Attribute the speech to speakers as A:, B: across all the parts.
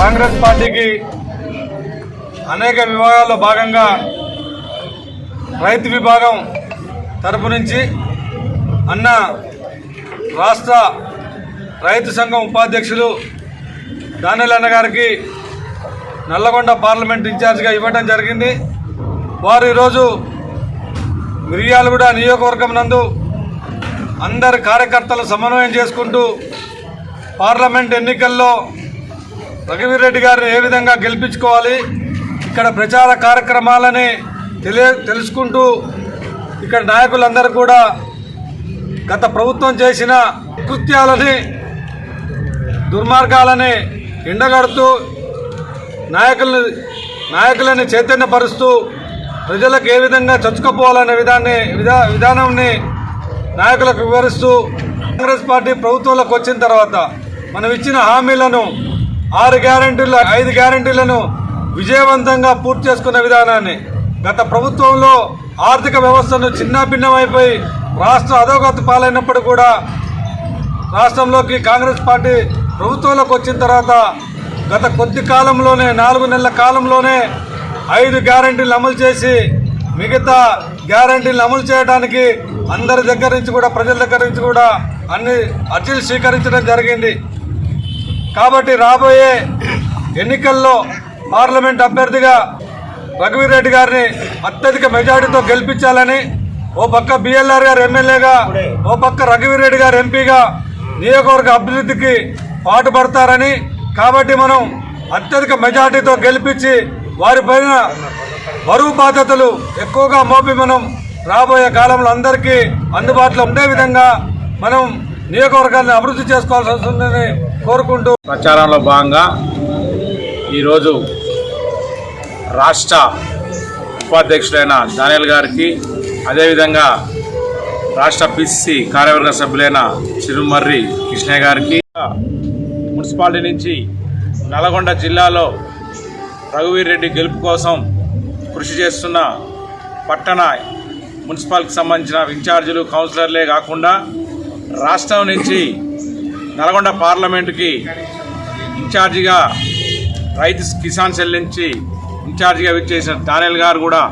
A: కాంగ్రెస్ పార్టీకి అనేక విభాగాల్లో భాగంగా రైతు విభాగం తరపు నుంచి అన్న రాష్ట్ర రైతు సంఘం ఉపాధ్యక్షులు దానిల్ అన్న గారికి నల్లగొండ పార్లమెంట్ ఇన్ఛార్జిగా ఇవ్వడం జరిగింది. వారు ఈరోజు మిర్యాలగూడ నియోజకవర్గం నందు అందరి కార్యకర్తలు సమన్వయం చేసుకుంటూ పార్లమెంట్ ఎన్నికల్లో రఘువీర్ రెడ్డి గారిని ఏ విధంగా గెలిపించుకోవాలి? ఇక్కడ ప్రచార కార్యక్రమాలని తెలియ తెలుసుకుంటూ ఇక్కడ నాయకులందరూ కూడా గత ప్రభుత్వం చేసిన కృత్యాలని దుర్మార్గాలని ఎండగడుతూ నాయకులను నాయకులని చైతన్యపరుస్తూ ప్రజలకు ఏ విధంగా చచ్చుకపోవాలనే విధాన్ని విధా విధానాన్ని నాయకులకు వివరిస్తూ కాంగ్రెస్ పార్టీ ప్రభుత్వంలోకి వచ్చిన తర్వాత మనం ఇచ్చిన హామీలను ఆరు గ్యారంటీలు ఐదు గ్యారంటీలను విజయవంతంగా పూర్తి చేసుకున్న విధానాన్ని గత ప్రభుత్వంలో ఆర్థిక వ్యవస్థను చిన్నాభిన్నమైపోయి రాష్ట్ర అధోగతి పాలైనప్పుడు కూడా రాష్ట్రంలోకి కాంగ్రెస్ పార్టీ ప్రభుత్వంలోకి వచ్చిన తర్వాత గత కొద్ది కాలంలోనే నాలుగు నెలల కాలంలోనే ఐదు గ్యారంటీలు అమలు చేసి మిగతా గ్యారంటీలు అమలు చేయడానికి అందరి దగ్గర నుంచి కూడా ప్రజల దగ్గర నుంచి కూడా అన్ని అర్జీలు స్వీకరించడం జరిగింది. కాబట్టి రాబోయే ఎన్నికల్లో పార్లమెంట్ అభ్యర్థిగా రఘువీర్ రెడ్డి గారిని అత్యధిక మెజారిటీతో గెలిపించాలని ఓ పక్క బిఎల్ఆర్ గారు ఎమ్మెల్యేగా ఓ పక్క రఘువీర్ రెడ్డి గారు ఎంపీగా నియోజకవర్గ అభివృద్ధికి పాటుపడతారని కాబట్టి మనం అత్యధిక మెజారిటీతో గెలిపించి వారిపైన బరువు బాధ్యతలు ఎక్కువగా మోపి మనం రాబోయే కాలంలో అందరికీ అందుబాటులో ఉండే విధంగా మనం నియోజకవర్గాన్ని అభివృద్ధి చేసుకోవాల్సి వస్తుందని కోరుకుంటూ
B: ప్రచారంలో భాగంగా ఈరోజు రాష్ట్ర ఉపాధ్యక్షుడైన దానియల్ గారికి అదేవిధంగా రాష్ట్ర పిసిసి కార్యవర్గ సభ్యులైన చిరుమర్రి కృష్ణయ్య గారికి మున్సిపాలిటీ నుంచి నల్గొండ జిల్లాలో రఘువీర్ రెడ్డి గెలుపు కోసం కృషి చేస్తున్న పట్టణ మున్సిపాలిటీకి సంబంధించిన ఇన్ఛార్జీలు కౌన్సిలర్లే కాకుండా రాష్ట్రం నుంచి నల్గొండ పార్లమెంటుకి ఇన్ఛార్జిగా రైతు కిసాన్ సెల్ నుంచి ఇన్ఛార్జిగా విచ్చేసిన దానియల్ గారు కూడా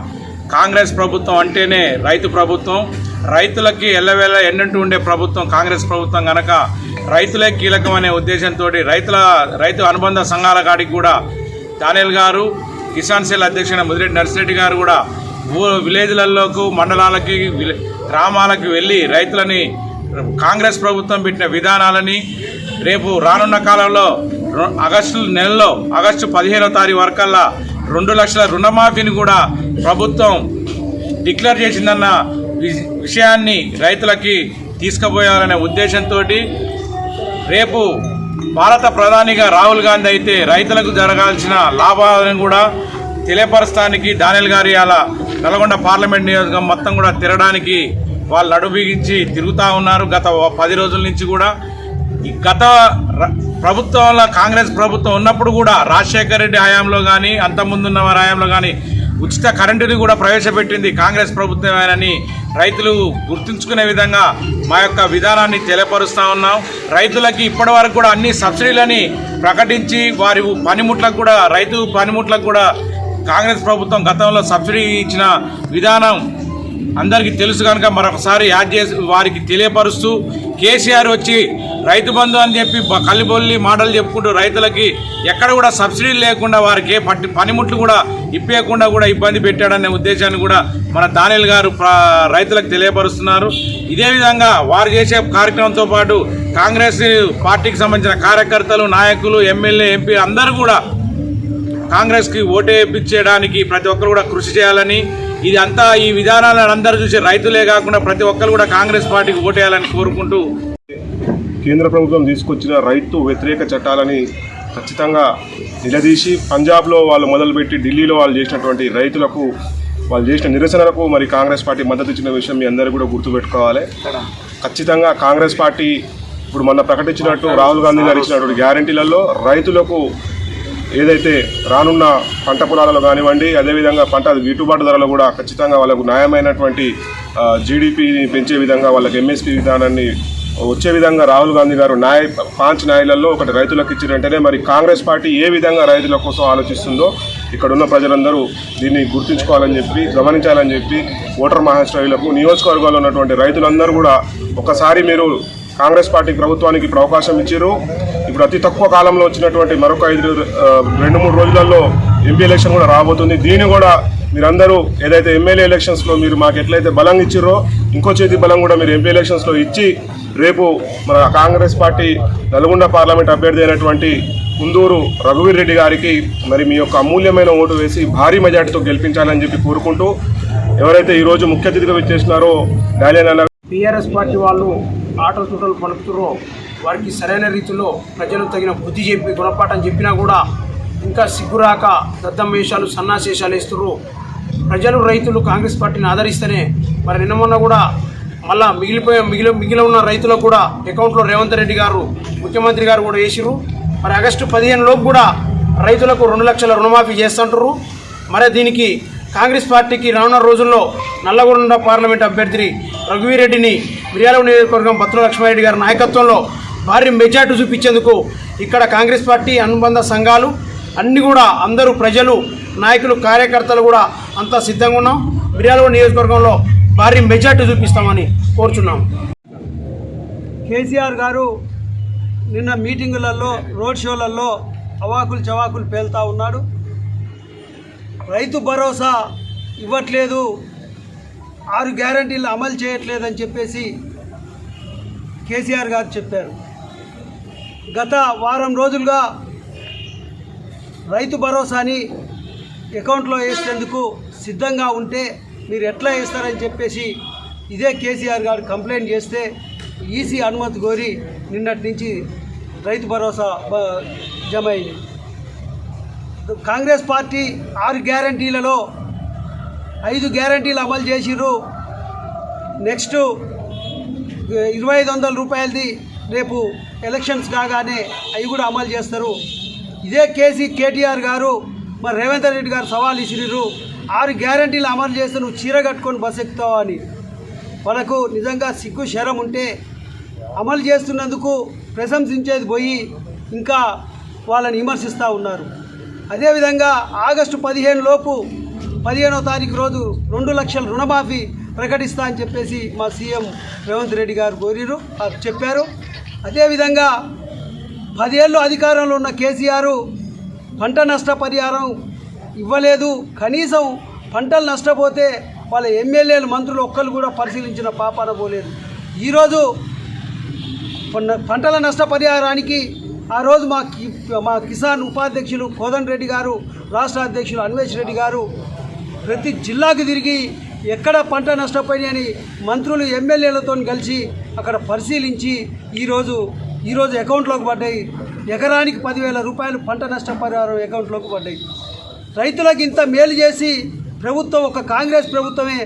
B: కాంగ్రెస్ ప్రభుత్వం అంటేనే రైతు ప్రభుత్వం. రైతులకి ఎల్లవేళ ఎన్నంటూ ఉండే ప్రభుత్వం కాంగ్రెస్ ప్రభుత్వం కనుక రైతులే కీలకం అనే ఉద్దేశంతో రైతుల రైతు అనుబంధ సంఘాల కాడికి కూడా దానిల్ గారు కిసాన్ సెల్ అధ్యక్షుడు ముదిరెడ్డి నర్సిరెడ్డి గారు కూడా ఊ విలేజ్లలోకి మండలాలకి గ్రామాలకు వెళ్ళి రైతులని కాంగ్రెస్ ప్రభుత్వం పెట్టిన విధానాలని రేపు రానున్న కాలంలో రు- ఆగస్టు నెలలో ఆగస్టు పదిహేనో తారీఖు వరకల్లా రెండు లక్షల రుణమాఫీని కూడా ప్రభుత్వం డిక్లేర్ చేసిందన్న వి- విషయాన్ని రైతులకి తీసుకుపోయాలనే ఉద్దేశంతో రేపు భారత ప్రధానిగా రాహుల్ గాంధీ అయితే రైతులకు జరగాల్సిన లాభాలను కూడా తెలియపరచడానికి దానిల్ గారి అలా నల్గొండ పార్లమెంట్ నియోజకం మొత్తం కూడా తిరగడానికి వాళ్ళు నడుబిగించి తిరుగుతూ ఉన్నారు. గత పది రోజుల నుంచి కూడా ఈ గత ప్రభుత్వంలో కాంగ్రెస్ ప్రభుత్వం ఉన్నప్పుడు కూడా రాజశేఖర రెడ్డి హయాంలో కానీ అంతకుముందున్న వారి హయాంలో కానీ ఉచిత కరెంటుని కూడా ప్రవేశపెట్టింది కాంగ్రెస్ ప్రభుత్వమేనని రైతులు గుర్తుంచుకునే విధంగా మా యొక్క విధానాన్ని తెలియపరుస్తూ ఉన్నాం. రైతులకి ఇప్పటి వరకు కూడా అన్ని సబ్సిడీలని ప్రకటించి వారి పనిముట్లకు కూడా రైతు పనిముట్లకు కూడా కాంగ్రెస్ ప్రభుత్వం గతంలో సబ్సిడీ ఇచ్చిన విధానం అందరికీ తెలుసు కనుక మరొకసారి యాడ్ చేసి వారికి తెలియపరుస్తూ కేసీఆర్ వచ్చి రైతు బంధు అని చెప్పి కల్లిబొల్లి మాటలు చెప్పుకుంటూ రైతులకి ఎక్కడ కూడా సబ్సిడీ లేకుండా వారికి ఏ పట్టి పనిముట్లు కూడా ఇప్పేయకుండా కూడా ఇబ్బంది పెట్టాడనే ఉద్దేశాన్ని కూడా మన దానిల్ గారు రైతులకు తెలియపరుస్తున్నారు. ఇదే విధంగా వారు చేసే కార్యక్రమంతో పాటు కాంగ్రెస్ పార్టీకి సంబంధించిన కార్యకర్తలు నాయకులు ఎమ్మెల్యే ఎంపీ అందరూ కూడా కాంగ్రెస్కి ఓటేపించడానికి ప్రతి ఒక్కరు కూడా కృషి చేయాలని ఇది అంతా ఈ విధానాలను అందరూ చూసి రైతులే కాకుండా ప్రతి ఒక్కరు కూడా కాంగ్రెస్ పార్టీకి ఓటేయాలని కోరుకుంటూ.
C: కేంద్ర ప్రభుత్వం తీసుకొచ్చిన రైతు వ్యతిరేక చట్టాలని ఖచ్చితంగా నిలదీసి పంజాబ్లో వాళ్ళు మొదలుపెట్టి ఢిల్లీలో వాళ్ళు చేసినటువంటి రైతులకు వాళ్ళు చేసిన నిరసనలకు మరి కాంగ్రెస్ పార్టీ మద్దతు ఇచ్చిన విషయం మీ అందరూ కూడా గుర్తుపెట్టుకోవాలి. ఖచ్చితంగా కాంగ్రెస్ పార్టీ ఇప్పుడు మొన్న ప్రకటించినట్టు రాహుల్ గాంధీ గారు ఇచ్చినటువంటి గ్యారంటీలలో రైతులకు ఏదైతే రానున్న పంట పొలాలలో కానివ్వండి అదేవిధంగా పంట గిట్టుబాటు ధరలు కూడా ఖచ్చితంగా వాళ్ళకు న్యాయమైనటువంటి జీడిపిని పెంచే విధంగా వాళ్ళకి ఎంఎస్పి విధానాన్ని వచ్చే విధంగా రాహుల్ గాంధీ గారు న్యాయ పాంచ్ న్యాయాలలో ఒకటి రైతులకు ఇచ్చిన మరి కాంగ్రెస్ పార్టీ ఏ విధంగా రైతుల కోసం ఆలోచిస్తుందో ఇక్కడ ఉన్న ప్రజలందరూ దీన్ని గుర్తుంచుకోవాలని చెప్పి గమనించాలని చెప్పి ఓటర్ మహాశ్రయులకు నియోజకవర్గాల్లో ఉన్నటువంటి రైతులందరూ కూడా ఒకసారి మీరు కాంగ్రెస్ పార్టీ ప్రభుత్వానికి ఇప్పుడు అవకాశం ఇచ్చారు. ఇప్పుడు అతి తక్కువ కాలంలో వచ్చినటువంటి మరొక ఐదు రెండు మూడు రోజులలో ఎంపీ ఎలక్షన్ కూడా రాబోతుంది. దీన్ని కూడా మీరందరూ ఏదైతే ఎమ్మెల్యే ఎలక్షన్స్లో మీరు మాకు ఎట్లయితే బలం ఇచ్చిర్రో ఇంకో చేతి బలం కూడా మీరు ఎంపీ ఎలక్షన్స్లో ఇచ్చి రేపు మన కాంగ్రెస్ పార్టీ నల్గొండ పార్లమెంట్ అభ్యర్థి అయినటువంటి కుందూరు రఘువీర్ రెడ్డి గారికి మరి మీ యొక్క అమూల్యమైన ఓటు వేసి భారీ మెజార్టీతో గెలిపించాలని చెప్పి కోరుకుంటూ ఎవరైతే ఈరోజు ముఖ్య అతిథిగా వచ్చేసినారో డాలియన్ అన్న
D: టీఆర్ఎస్ పార్టీ వాళ్ళు ఆటలు చుట్టలు పలుకుతురో వారికి సరైన రీతిలో ప్రజలు తగిన బుద్ధి చెప్పి గుణపాఠం చెప్పినా కూడా ఇంకా సిగ్గురాక దద్దం వేషాలు సన్నాసేషాలు ప్రజలు రైతులు కాంగ్రెస్ పార్టీని ఆదరిస్తేనే మరి నిన్న మొన్న కూడా మళ్ళా మిగిలిపోయే మిగిలి మిగిలి ఉన్న రైతులకు కూడా అకౌంట్లో రేవంత్ రెడ్డి గారు ముఖ్యమంత్రి గారు కూడా వేసిర్రు. మరి ఆగస్టు పదిహేను లోపు కూడా రైతులకు రెండు లక్షల రుణమాఫీ చేస్తుంటారు. మరి దీనికి కాంగ్రెస్ పార్టీకి రానున్న రోజుల్లో నల్లగొండ పార్లమెంట్ అభ్యర్థి రఘువీరెడ్డిని మిర్యాల నియోజకవర్గం బత్తుల లక్ష్మారెడ్డి గారి నాయకత్వంలో భారీ మెజార్టీ చూపించేందుకు ఇక్కడ కాంగ్రెస్ పార్టీ అనుబంధ సంఘాలు అన్నీ కూడా అందరూ ప్రజలు నాయకులు కార్యకర్తలు కూడా అంతా సిద్ధంగా ఉన్నాం. మిర్యాలగూడ నియోజకవర్గంలో భారీ మెజార్టీ చూపిస్తామని కోరుచున్నాం.
E: కేసీఆర్ గారు నిన్న మీటింగులలో రోడ్ షోలలో అవాకులు చవాకులు పేలుతా ఉన్నాడు. రైతు భరోసా ఇవ్వట్లేదు. ఆరు గ్యారంటీలు అమలు చేయట్లేదని చెప్పేసి కేసీఆర్ గారు చెప్పారు. గత వారం రోజులుగా రైతు భరోసాని అకౌంట్లో వేసేందుకు సిద్ధంగా ఉంటే మీరు ఎట్లా వేస్తారని చెప్పేసి ఇదే కేసీఆర్ గారు కంప్లైంట్ చేస్తే ఈసీ అనుమతి కోరి నిన్నటి నుంచి రైతు భరోసా బ- జమ అయింది కాంగ్రెస్ పార్టీ ఆరు గ్యారంటీలలో ఐదు గ్యారంటీలు అమలు చేసిర్రు. నెక్స్ట్ ఇరవై ఐదు వందల రూపాయలది రేపు ఎలక్షన్స్ కాగానే అవి కూడా అమలు చేస్తారు. ఇదే కేసీ కేటీఆర్ గారు మరి రేవంత్ రెడ్డి గారు సవాల్ ఇచ్చినారు ఆరు గ్యారంటీలు అమలు చేస్తే నువ్వు చీర కట్టుకొని బస్ ఎక్కుతావని అని. వాళ్ళకు నిజంగా సిగ్గు శరం ఉంటే అమలు చేస్తున్నందుకు ప్రశంసించేది పోయి ఇంకా వాళ్ళని విమర్శిస్తూ ఉన్నారు. అదేవిధంగా ఆగస్టు పదిహేను లోపు పదిహేనో తారీఖు రోజు రెండు లక్షల రుణమాఫీ ప్రకటిస్తా అని చెప్పేసి మా సీఎం రేవంత్ రెడ్డి గారు కోరిరు చెప్పారు. అదేవిధంగా పదేళ్ళు అధికారంలో ఉన్న కేసీఆర్ పంట నష్టపరిహారం ఇవ్వలేదు. కనీసం పంటలు నష్టపోతే వాళ్ళ ఎమ్మెల్యేలు మంత్రులు ఒక్కరు కూడా పరిశీలించిన పాపాన పోలేదు. ఈరోజు పంటల నష్టపరిహారానికి ఆ రోజు మా కి- మా కిసాన్ ఉపాధ్యక్షులు కోదన్ రెడ్డి గారు రాష్ట్ర అధ్యక్షులు అన్వేష్ రెడ్డి గారు ప్రతి జిల్లాకు తిరిగి ఎక్కడ పంట నష్టపోయినాయని మంత్రులు ఎమ్మెల్యేలతో కలిసి అక్కడ పరిశీలించి ఈరోజు ఈరోజు అకౌంట్లోకి పడ్డాయి. ఎకరానికి పదివేల రూపాయలు పంట నష్టపరిహారం అకౌంట్లోకి పడ్డాయి. రైతులకు ఇంత మేలు చేసి ప్రభుత్వం ఒక కాంగ్రెస్ ప్రభుత్వమే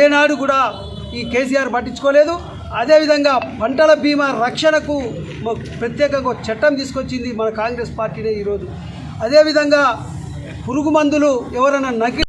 E: ఏనాడు కూడా ఈ కేసీఆర్ పట్టించుకోలేదు. అదేవిధంగా పంటల బీమా రక్షణకు ప్రత్యేకంగా చట్టం తీసుకొచ్చింది మన కాంగ్రెస్ పార్టీనే ఈరోజు. అదేవిధంగా పురుగు మందులు ఎవరైనా నకిలీ